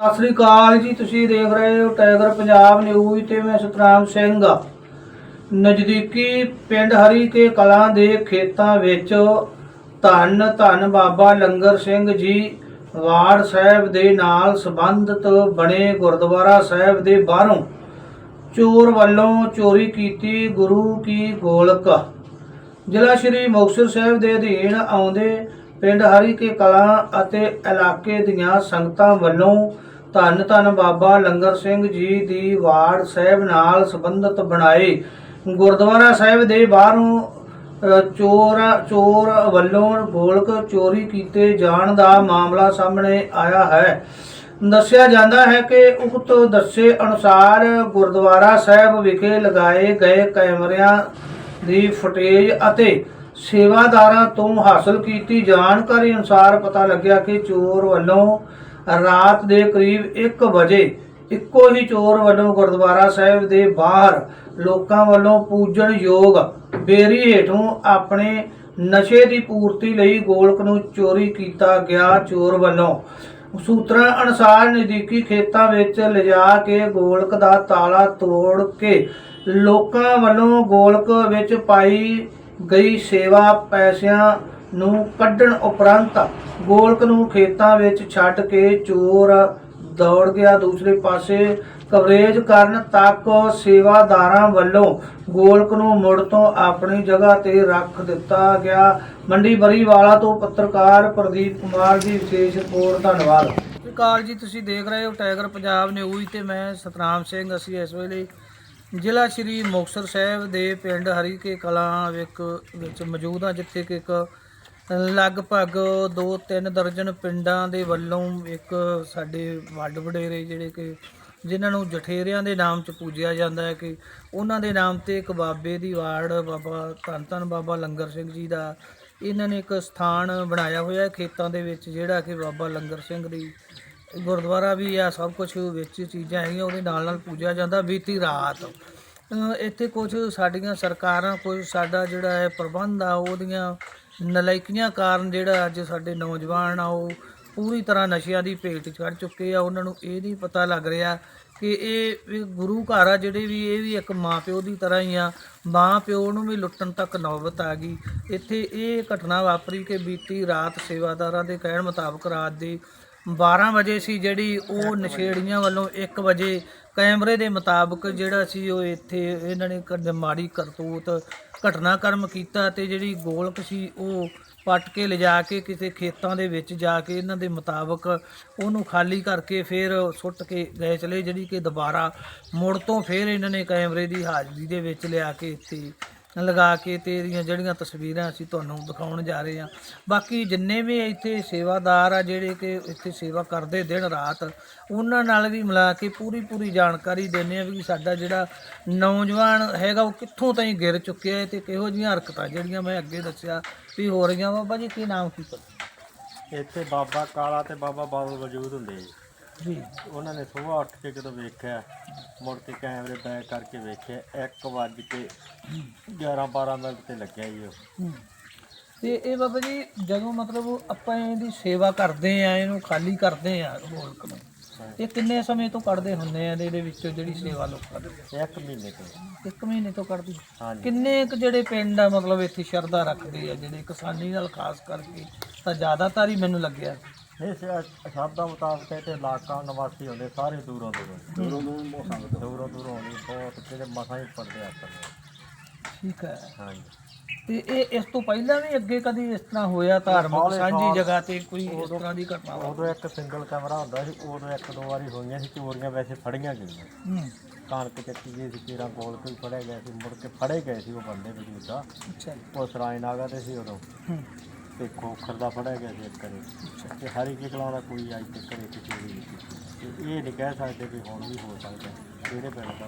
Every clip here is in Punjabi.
ਸਤਿ ਸ੍ਰੀ ਅਕਾਲ ਜੀ, ਤੁਸੀਂ ਦੇਖ ਰਹੇ ਹੋ ਟਾਈਗਰ ਪੰਜਾਬ ਨਿਊਜ਼ ਤੇ ਮੈਂ ਸਤਨਾਮ ਸਿੰਘ। ਨਜ਼ਦੀਕੀ ਪਿੰਡ ਹਰੀ ਕੇ ਕਲਾਂ ਦੇ ਖੇਤਾਂ ਵਿੱਚ ਧੰਨ ਧੰਨ ਬਾਬਾ ਲੰਗਰ ਸਿੰਘ ਜੀ ਵਾਰਡ ਸਾਹਿਬ ਦੇ ਨਾਲ ਸੰਬੰਧਿਤ ਬਣੇ ਗੁਰਦੁਆਰਾ ਸਾਹਿਬ ਦੇ ਬਾਹਰੋਂ ਚੋਰ ਵੱਲੋਂ ਚੋਰੀ ਕੀਤੀ ਗੁਰੂ ਕੀ ਗੋਲਕ। ਜ਼ਿਲ੍ਹਾ ਸ਼੍ਰੀ ਮੁਕਤਸਰ ਸਾਹਿਬ ਦੇ ਅਧੀਨ ਆਉਂਦੇ ਪਿੰਡ ਹਰੀ ਕੇ ਕਲਾਂ ਅਤੇ ਇਲਾਕੇ ਦੀਆਂ ਸੰਗਤਾਂ ਵੱਲੋਂ ਧੰਨ ਧੰਨ ਬਾਬਾ ਲੰਗਰ ਸਿੰਘ ਜੀ ਦੀ ਵਾਰਡ ਸਾਹਿਬ ਨਾਲ ਸੰਬੰਧਿਤ ਬਣਾਏ ਗੁਰਦੁਆਰਾ ਸਾਹਿਬ ਦੇ ਬਾਹਰੋਂ ਚੋਰ ਚੋਰ ਵੱਲੋਂ ਗੋਲਕ ਚੋਰੀ ਕੀਤੇ ਜਾਣ ਦਾ ਮਾਮਲਾ ਸਾਹਮਣੇ ਆਇਆ ਹੈ। ਦੱਸਿਆ ਜਾਂਦਾ ਹੈ ਕਿ ਉਕਤ ਦੱਸੇ ਅਨੁਸਾਰ ਗੁਰਦੁਆਰਾ ਸਾਹਿਬ ਵਿਖੇ ਲਗਾਏ ਗਏ ਕੈਮਰਿਆਂ ਦੀ ਫੁਟੇਜ ਅਤੇ ਸੇਵਾਦਾਰਾਂ ਤੋਂ ਹਾਸਲ ਕੀਤੀ ਜਾਣਕਾਰੀ ਅਨੁਸਾਰ ਪਤਾ ਲੱਗਿਆ ਕਿ ਚੋਰ ਵੱਲੋਂ ਰਾਤ ਦੇ ਕਰੀਬ 1 ਵਜੇ ਇੱਕੋ ਹੀ ਚੋਰ ਵੱਲੋਂ ਗੁਰਦੁਆਰਾ ਸਾਹਿਬ ਦੇ ਬਾਹਰ ਲੋਕਾਂ ਵੱਲੋਂ ਪੂਜਣ ਯੋਗ ਬੇਰੀ ਹੇਠੋਂ ਆਪਣੇ ਨਸ਼ੇ ਦੀ ਪੂਰਤੀ ਲਈ ਗੋਲਕ ਨੂੰ ਚੋਰੀ ਕੀਤਾ ਗਿਆ ਚੋਰ ਵੱਲੋਂ। ਸੂਤਰਾਂ ਅਨੁਸਾਰ ਨਜ਼ਦੀਕੀ ਖੇਤਾਂ ਵਿੱਚ ਲਿਜਾ ਕੇ ਗੋਲਕ ਦਾ ਤਾਲਾ ਤੋੜ ਕੇ ਲੋਕਾਂ ਵੱਲੋਂ ਗੋਲਕ ਵਿੱਚ ਪਾਈ ਗਈ ਸੇਵਾ ਪੈਸਿਆਂ ਨੂੰ ਕੱਢਣ ਉਪਰੰਤ ਗੋਲਕ ਨੂੰ ਖੇਤਾਂ ਵਿੱਚ ਛੱਡ ਕੇ ਚੋਰ ਦੌੜ ਗਿਆ। ਦੂਸਰੇ ਪਾਸੇ ਕਵਰੇਜ ਕਰਨ ਤੱਕ ਸੇਵਾਦਾਰਾਂ ਵੱਲੋਂ ਗੋਲਕ ਨੂੰ ਮੁੜ ਤੋਂ ਆਪਣੀ ਜਗ੍ਹਾ ਤੇ ਰੱਖ ਦਿੱਤਾ ਗਿਆ। ਮੰਡੀ ਬਰੀਵਾਲਾ ਤੋਂ ਪੱਤਰਕਾਰ ਪ੍ਰਦੀਪ ਕੁਮਾਰ ਦੀ ਵਿਸ਼ੇਸ਼ ਰਿਪੋਰਟ, ਧੰਨਵਾਦ। ਸਤਿ ਸ਼੍ਰੀ ਅਕਾਲ ਜੀ, ਤੁਸੀਂ ਦੇਖ ਰਹੇ ਹੋ ਟਾਈਗਰ ਪੰਜਾਬ ਨਿਊਜ਼ ਤੇ ਮੈਂ ਸਤਨਾਮ ਸਿੰਘ। ਅਸੀਂ ਇਸ ਵੇਲੇ ਜ਼ਿਲ੍ਹਾ ਸ਼੍ਰੀ ਮੁਕਤਸਰ ਸਾਹਿਬ ਦੇ ਪਿੰਡ ਹਰੀਕੇ ਕਲਾਂ ਵਿੱਚ ਮੌਜੂਦ ਹਾਂ, ਜਿੱਥੇ ਕਿ ਇੱਕ ਲਗਭਗ 2-3 ਦਰਜਨ ਪਿੰਡਾਂ ਦੇ ਵੱਲੋਂ ਇੱਕ ਸਾਡੇ ਵੱਡ ਵਡੇਰੇ ਜਿਹੜੇ ਕਿ ਜਿਨ੍ਹਾਂ ਨੂੰ ਜਠੇਰਿਆਂ ਦੇ ਨਾਮ 'ਚ ਪੂਜਿਆ ਜਾਂਦਾ ਹੈ ਕਿ ਉਹਨਾਂ ਦੇ ਨਾਮ ਤੇ ਇੱਕ ਬਾਬੇ ਦੀ ਵਾਰਡ ਬਾਬਾ ਧੰਨ ਧੰਨ ਬਾਬਾ ਲੰਗਰ ਸਿੰਘ ਜੀ ਦਾ ਇਹਨਾਂ ਨੇ ਇੱਕ ਸਥਾਨ ਬਣਾਇਆ ਹੋਇਆ ਹੈ ਖੇਤਾਂ ਦੇ ਵਿੱਚ, ਜਿਹੜਾ ਕਿ ਬਾਬਾ ਲੰਗਰ ਸਿੰਘ ਦੀ ਗੁਰਦੁਆਰਾ ਵੀ ਆ, ਸਭ ਕੁਝ ਵਿੱਚ ਚੀਜ਼ਾਂ ਹੈਗੀਆਂ, ਉਹਦੇ ਨਾਲ ਨਾਲ ਪੂਜਿਆ ਜਾਂਦਾ ਬੀਤੀ ਰਾਤ। ਇੱਥੇ ਕੁਝ ਸਾਡੀਆਂ ਸਰਕਾਰਾਂ ਕੁਝ ਸਾਡਾ ਜਿਹੜਾ ਹੈ ਪ੍ਰਬੰਧ ਆ, ਉਹਦੀਆਂ ਨਲਾਇਕੀਆਂ ਕਾਰਨ ਜਿਹੜਾ ਅੱਜ ਸਾਡੇ ਨੌਜਵਾਨ ਆ, ਉਹ ਪੂਰੀ ਤਰ੍ਹਾਂ ਨਸ਼ਿਆਂ ਦੀ ਭੇਟ ਚੜ ਚੁੱਕੇ ਆ। ਉਹਨਾਂ ਨੂੰ ਇਹ ਨਹੀਂ ਪਤਾ ਲੱਗ ਰਿਹਾ ਕਿ ਇਹ ਗੁਰੂ ਘਰ ਆ ਜਿਹੜੇ ਵੀ, ਇਹ ਵੀ ਇੱਕ ਮਾਂ ਪਿਓ ਦੀ ਤਰ੍ਹਾਂ ਹੀ ਆ। ਮਾਂ ਪਿਓ ਨੂੰ ਵੀ ਲੁੱਟਣ ਤੱਕ ਨੌਬਤ ਆ ਗਈ। ਇੱਥੇ ਇਹ ਘਟਨਾ ਵਾਪਰੀ ਕਿ ਬੀਤੀ ਰਾਤ ਸੇਵਾਦਾਰਾਂ ਦੇ ਕਹਿਣ ਮੁਤਾਬਕ ਰਾਤ ਦੇ 12 ਵਜੇ ਸੀ ਜਿਹੜੀ ਉਹ ਨਸ਼ੇੜੀਆਂ ਵੱਲੋਂ 1 ਵਜੇ ਕੈਮਰੇ ਦੇ ਮੁਤਾਬਕ ਜਿਹੜਾ ਸੀ ਉਹ ਇੱਥੇ ਇਹਨਾਂ ਨੇ ਕਰ- ਮਾੜੀ ਕਰਤੂਤ ਘਟਨਾਕ੍ਰਮ ਕੀਤਾ ਤੇ ਜਿਹੜੀ ਗੋਲਕ ਸੀ ਉਹ ਪੱਟ ਕੇ ਲਿਜਾ ਕੇ ਕਿਸੇ ਖੇਤਾਂ ਦੇ ਵਿੱਚ ਜਾ ਕੇ ਇਹਨਾਂ ਦੇ ਮੁਤਾਬਕ ਉਹਨੂੰ ਖਾਲੀ ਕਰਕੇ ਫਿਰ ਸੁੱਟ ਕੇ ਗਏ ਚਲੇ ਜਿਹੜੀ ਕਿ ਦੁਬਾਰਾ ਮੁੜ ਤੋਂ ਫਿਰ ਇਹਨਾਂ ਨੇ ਕੈਮਰੇ ਦੀ ਹਾਜ਼ਰੀ ਦੇ ਵਿੱਚ ਲਿਆ ਕੇ ਇੱਥੇ ਲਗਾ ਕੇ ਤੇ ਇਹਦੀਆਂ ਜਿਹੜੀਆਂ ਤਸਵੀਰਾਂ ਅਸੀਂ ਤੁਹਾਨੂੰ ਦਿਖਾਉਣ ਜਾ ਰਹੇ ਹਾਂ। ਬਾਕੀ ਜਿੰਨੇ ਵੀ ਇੱਥੇ ਸੇਵਾਦਾਰ ਆ, ਜਿਹੜੇ ਕਿ ਇੱਥੇ ਸੇਵਾ ਕਰਦੇ ਦਿਨ ਰਾਤ, ਉਹਨਾਂ ਨਾਲ ਵੀ ਮਿਲਾ ਕੇ ਪੂਰੀ ਪੂਰੀ ਜਾਣਕਾਰੀ ਦਿੰਦੇ ਆ ਵੀ ਸਾਡਾ ਜਿਹੜਾ ਨੌਜਵਾਨ ਹੈਗਾ, ਉਹ ਕਿੱਥੋਂ ਤਾਈਂ ਗਿਰ ਚੁੱਕਿਆ ਹੈ ਤੇ ਕਿਹੋ ਜਿਹੀਆਂ ਹਰਕਤਾਂ ਜਿਹੜੀਆਂ ਮੈਂ ਅੱਗੇ ਦੱਸਿਆ ਵੀ ਹੋ ਰਹੀਆਂ ਬਾਬਾ ਜੀ, ਕੀ ਨਾਮ, ਕੀ ਪਤਾ? ਇੱਥੇ ਬਾਬਾ ਕਾਲਾ ਤੇ ਬਾਬਾ ਬਾਬਲ ਵਜੂਦ ਹੁੰਦੇ ਜੀ ਜੀ। ਉਹਨਾਂ ਨੇ ਸਵੇਰ ਉੱਠ ਕੇ ਜਦੋਂ ਵੇਖਿਆ ਮੁੜ ਕੇ ਕੈਮਰੇ ਬੈਕ ਕਰਕੇ ਵੇਖਿਆ 1 ਵੱਜ ਕੇ 11 12 ਮਿੰਟ ਤੇ ਲੱਗਿਆ ਜੀ ਉਹ। ਤੇ ਇਹ ਬਾਬਾ ਜੀ ਜਦੋਂ ਮਤਲਬ ਆਪਾਂ ਇਹਦੀ ਸੇਵਾ ਕਰਦੇ ਆ ਇਹਨੂੰ ਖਾਲੀ ਕਰਦੇ ਆ ਗੋਲਕ ਨੂੰ ਇਹ ਕਿੰਨੇ ਸਮੇਂ ਤੋਂ ਕੱਢਦੇ ਹੁੰਦੇ ਆ ਇਹਦੇ ਵਿੱਚੋਂ ਜਿਹੜੀ ਸੇਵਾ ਲੋਕਾਂ ਦੀ ਇੱਕ ਮਹੀਨੇ ਤੋਂ। ਇੱਕ ਮਹੀਨੇ ਤੋਂ ਕੱਢਦੇ ਕਿੰਨੇ ਕੁ ਜਿਹੜੇ ਪਿੰਡ ਆ ਮਤਲਬ ਇੱਥੇ ਸ਼ਰਧਾ ਰੱਖਦੇ ਆ ਜਿਹੜੇ ਕਿਸਾਨੀ ਨਾਲ ਖਾਸ ਕਰਕੇ ਤਾਂ ਜ਼ਿਆਦਾਤਰ ਹੀ ਮੈਨੂੰ ਲੱਗਿਆ। ਇਹ ਸ਼ਬਦ ਦਾ ਮੁਤਾਬਕ ਇੱਥੇ ਇਲਾਕਾ ਨਿਵਾਸੀ ਹੁੰਦੇ ਸਾਰੇ ਦੂਰੋਂ ਦੂਰੋਂ। ਦੂਰੋਂ ਦੂਰੋਂ ਦੂਰੋਂ ਦੂਰੋਂ ਆਉਂਦੇ ਬਹੁਤ ਜਿਹੜੇ ਮਸਾਂ ਹੀ ਪੜਦੇ ਆ ਠੀਕ ਹੈ। ਹਾਂਜੀ। ਤੇ ਇਹ ਇਸ ਤੋਂ ਪਹਿਲਾਂ ਵੀ ਅੱਗੇ ਕਦੀ ਇਸ ਤਰ੍ਹਾਂ ਹੋਇਆ ਧਾਰਮਿਕ ਸਾਂਝੀ ਜਗ੍ਹਾ ਤੇ ਕੋਈ ਇਸ ਤਰ੍ਹਾਂ ਦੀ ਘਟਨਾ? ਉਦੋਂ ਇੱਕ ਸਿੰਗਲ ਕੈਮਰਾ ਹੁੰਦਾ ਸੀ ਉਦੋਂ ਇੱਕ ਦੋ ਵਾਰੀ ਹੋਈਆਂ ਸੀ ਚੋਰੀਆਂ ਵੈਸੇ ਫੜੀਆਂ ਗਈਆਂ। ਹੂੰ। ਕਣਕ ਚੱਕੀ ਗਈ ਸੀ ਕੀਰਾ ਗੋਲ ਕੋਈ ਫੜਿਆ ਗਿਆ ਸੀ ਮੁੜ ਕੇ ਫੜੇ ਗਏ ਸੀ ਉਹ ਬੰਦੇ ਵਜੂਦ ਦਾ ਅੱਛਾ ਉਹ ਸਰਾਏ ਨਾਗਾ ਤੇ ਸੀ ਉਦੋਂ। ਹੂੰ। ਤੇ ਖੋਖਰ ਦਾ ਫੜਿਆ ਗਿਆ ਸੀ ਇੱਕ ਨੇ ਤੇ ਹਰੀ ਕੀ ਕਲਾਂ ਦਾ ਕੋਈ ਅੱਜ ਤੱਕ ਕਰੇ ਕਿਸੇ ਵੀ ਨਹੀਂ ਕੀਤੀ। ਤੇ ਇਹ ਨਹੀਂ ਕਹਿ ਸਕਦੇ ਵੀ ਹੁਣ ਵੀ ਹੋ ਸਕਦਾ ਕਿਹੜੇ ਪਿੰਡ ਦਾ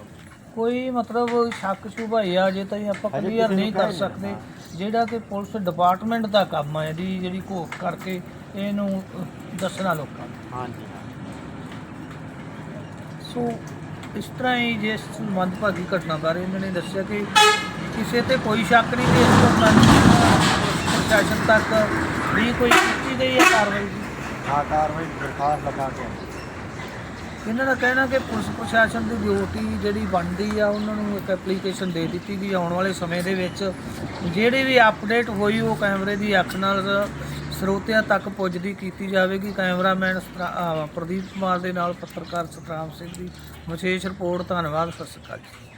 ਕੋਈ ਮਤਲਬ ਸ਼ੱਕ ਸ਼ੁਭਾਈ ਆ ਜੇ ਤਾਂ ਆਪਾਂ ਕਲੀਅਰ ਨੂੰ ਨਹੀਂ ਕਰ ਸਕਦੇ। ਜਿਹੜਾ ਕਿ ਪੁਲਿਸ ਡਿਪਾਰਟਮੈਂਟ ਦਾ ਕੰਮ ਹੈ ਇਹਦੀ ਜਿਹੜੀ ਘੋਖ ਕਰਕੇ ਇਹਨੂੰ ਦੱਸਣਾ ਲੋਕਾਂ ਨੂੰ। ਹਾਂਜੀ ਸੋ ਇਸ ਤਰ੍ਹਾਂ ਹੀ ਜਿਸ ਮੰਦਭਾਗੀ ਘਟਨਾ ਬਾਰੇ ਇਹਨਾਂ ਨੇ ਦੱਸਿਆ ਕਿ ਕਿਸੇ ਤੇ ਕੋਈ ਸ਼ੱਕ ਨਹੀਂ ਕਿ ਇਸ ਤੋਂ ਪ੍ਰਸ਼ਾਸਨ ਤੱਕ ਵੀ ਕੋਈ ਕੀਤੀ ਗਈ ਹੈ ਕਾਰਵਾਈ ਦੀ? ਆ ਕਾਰਵਾਈ ਦਰਖਾਸਤ ਲਗਾ ਕੇ ਇਹਨਾਂ ਦਾ ਕਹਿਣਾ ਕਿ ਪੁਲਿਸ ਪ੍ਰਸ਼ਾਸਨ ਦੀ ਡਿਊਟੀ ਜਿਹੜੀ ਬਣਦੀ ਆ ਉਹਨਾਂ ਨੂੰ ਇੱਕ ਐਪਲੀਕੇਸ਼ਨ ਦੇ ਦਿੱਤੀ ਗਈ ਆਉਣ ਵਾਲੇ ਸਮੇਂ ਦੇ ਵਿੱਚ। ਜਿਹੜੀ ਵੀ ਅਪਡੇਟ ਹੋਈ ਉਹ ਕੈਮਰੇ ਦੀ ਅੱਖ ਨਾਲ ਸਰੋਤਿਆਂ ਤੱਕ ਪੁੱਜਦੀ ਕੀਤੀ ਜਾਵੇਗੀ। ਕੈਮਰਾਮੈਨ ਪ੍ਰਦੀਪ ਕੁਮਾਰ ਦੇ ਨਾਲ ਪੱਤਰਕਾਰ ਸਤਰਾਮ ਸਿੰਘ ਦੀ ਵਿਸ਼ੇਸ਼ ਰਿਪੋਰਟ। ਧੰਨਵਾਦ ਸਤਿ ਸ਼੍ਰੀ ਅਕਾਲ ਜੀ।